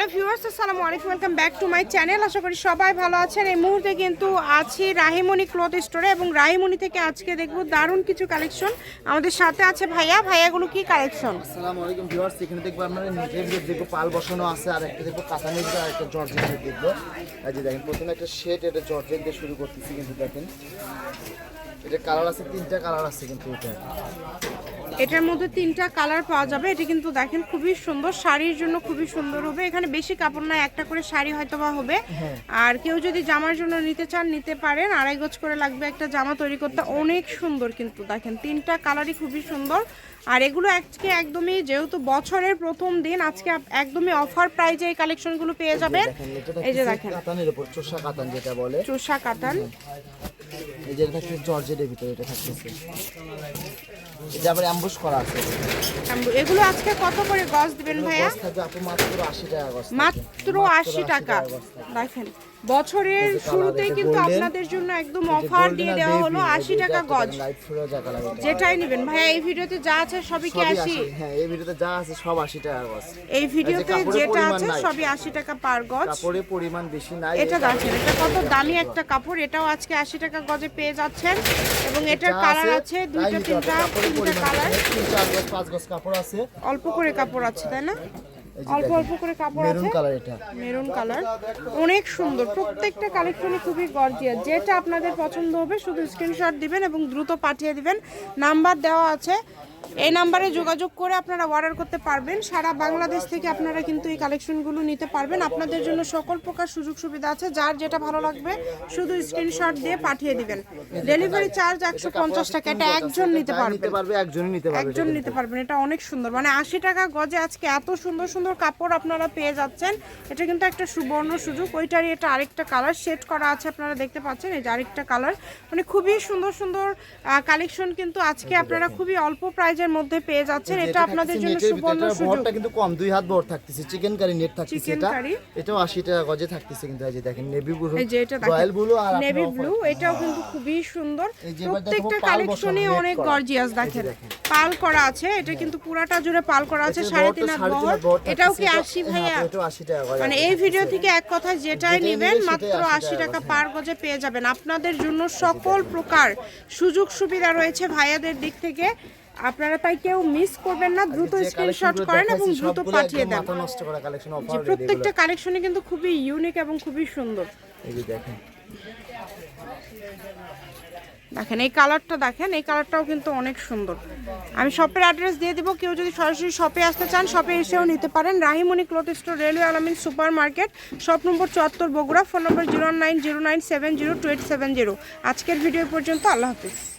Hello viewers, আসসালামু আলাইকুম, welcome back to my channel. আশা করি সবাই ভালো আছেন। এই মুহূর্তে কিন্তু আছি রাহিমণি ক্লথ স্টোরে এবং রাহিমণি থেকে আজকে দেখব দারুণ কিছু কালেকশন আমাদের সাথে আছে ভাইয়া। ভাইয়াগুলো কি কালেকশন? আসসালামু আলাইকুম ভিউয়ার্স, এখানে দেখব আপনারা নিজের ভিতরে দেখব পাল বসানো আছে, আর একটা দেখব কাতানের আর একটা জর্জেট দিয়ে দেখব। এই যে দেখেন, প্রথমে একটা শেড, এটা জর্জেট দিয়ে শুরু করতেছি কিন্তু দেখেন। এটা কালার আছে, তিনটা কালার আছে কিন্তু এটা। এটার মধ্যে তিনটা কালার পাওয়া যাবে। এটা কিন্তু দেখেন খুবই সুন্দর। শাড়ির জন্য খুবই সুন্দর হবে। এখানে বেশি কাপড় নয় একটা করে শাড়ি হয়তো বা হবে আর কেউ যদি জামার জন্য নিতে চান নিতে পারেন। আড়াই গোছ করে লাগবে একটা জামা তৈরি করতে। অনেক সুন্দর কিন্তু দেখেন। তিনটা কালারই খুবই সুন্দর। আর এগুলো আজকে একদমই যেহেতু বছরের প্রথম দিন আজকে একদমই অফার প্রাইজে এই কালেকশনগুলো পেয়ে যাবেন। এই যে দেখেন। কাতানের উপর চোষা কাতান যেটা বলে। চোষা কাতান। এই যে এটা থাকছে জর্জেটের ভিতরে এটা থাকতেছে এটা আবার অ্যাম্বুশ করা আছে। এগুলো আজকে কত করে গজ দিবেন ভাইয়া? মাত্র আশি টাকা গজ মাত্র আশি টাকা। দেখেন। বছরের শুরুতেই কিন্তু আপনাদের জন্য একদম অফার দিয়ে দেওয়া হলো আশি টাকা গজ। যেটাই নেবেন। ভাইয়া এই ভিডিওতে যা আছে সবই কি আশি? 80 হ্যাঁ এই ভিডিওতে যা আছে সব আশি টাকা গজ। এই ভিডিওতে যেটা আছে সবই আশি টাকা পার গজ। কাপড়ের পরিমাণ বেশি নাই এটা দেখেন এটা কত দামি একটা কাপড় এটাও আজকে আশি টাকা গজে পেয়ে যাচ্ছেন। এবং এটার কালার আছে দুইটা তিনটা তিনটা কালার। তিন চার গজ পাঁচ গজ কাপড় আছে। অল্প করে কাপড় আছে তাই না? অল্প অল্প করে কাপড় মেরুন কালার এটা। Maroon colour. অনেক সুন্দর প্রত্যেকটা কালেকশনই খুবই গর্জিয়াস যেটা আপনাদের পছন্দ হবে শুধু স্ক্রিনশট দিবেন এবং দ্রুত পাঠিয়ে দিবেন। নাম্বার দেওয়া আছে এই নাম্বারে যোগাযোগ করে আপনারা অর্ডার করতে পারবেন। সারা বাংলাদেশ থেকে আপনারা কিন্তু এই কালেকশনগুলো নিতে পারবেন। আপনাদের জন্য সকল প্রকার সুযোগ সুবিধা আছে। যার যেটা ভালো লাগবে শুধু স্ক্রিনশট দিয়ে পাঠিয়ে দিবেন। ডেলিভারি চার্জ একশো পঞ্চাশ টাকা। এটা একজন নিতে পারবেন। পারবে একজন নিতে পারবেন। এটা অনেক সুন্দর। মানে আশি টাকা গজে আজকে এত সুন্দর সুন্দর কাপড় আপনারা পেয়ে যাচ্ছেন। এটা কিন্তু একটা সুবর্ণ সুযোগ। ওইটারই এটা আরেকটা কালার সেট করা আছে আপনারা দেখতে পাচ্ছেন। এই যে আরেকটা কালার মানে খুবই সুন্দর সুন্দর কালেকশন কিন্তু আজকে আপনারা খুবই অল্প প্রাইজের মধ্যে পেয়ে যাচ্ছেন এটা আপনাদের জন্য সুবর্ণ সুযোগ। ভরটা কিন্তু কম দুই হাত ভর থাকতেছে চিকেন কারি নেট থাকতেছে এটা। এটাও আশি টাকা গজে থাকতেছে কিন্তু এই যে দেখেন নেভি ব্লু এই যে এটা রয়্যাল ব্লু আর নেভি ব্লু এটাও কিন্তু খুবই সুন্দর। প্রত্যেকটা কালেকশনই অনেক গর্জিয়াস দেখেন। পাল করা আছে এটা কিন্তু পুরাটা জুড়ে পাল করা আছে এটার সাড়ে ভরটা তিন হাত ভর। এটাও কি থাকতেছে, আশি এটা- ভাইয়া? হ্যাঁ, এটাও আশি টাকা গজে মানে এই ভিডিও থেকে এক কথা যেটাই নেবেন মাত্র আশি 80 টাকা টাকা, পার গজে পেয়ে যাবেন। আপনাদের জন্য সকল প্রকার সুযোগ সুবিধা রয়েছে ভাইয়াদের দিক থেকে। আপনারা তাই কেউ মিস করবেন না দ্রুত স্ক্রিনশট করেন এবং দ্রুত পাঠিয়ে দেন। কালেকশন প্রত্যেকটা কালেকশনই কিন্তু খুবই ইউনিক এবং খুবই সুন্দর। এই যে দেখেন। দেখেন এই কালারটা দেখেন এই কালারটাও কিন্তু অনেক সুন্দর। আমি শপের অ্যাড্রেস দিয়ে দিব কেউ যদি সরাসরি শপে আসতে চান শপে এসেও নিতে পারেন। Rahimoni cloth store railway Alamin super market shop number চুয়াত্তর Bogura phone number zero nine zero nine seven zero two eight seven zero আজকের ভিডিও পর্যন্ত আল্লাহ হাফিজ।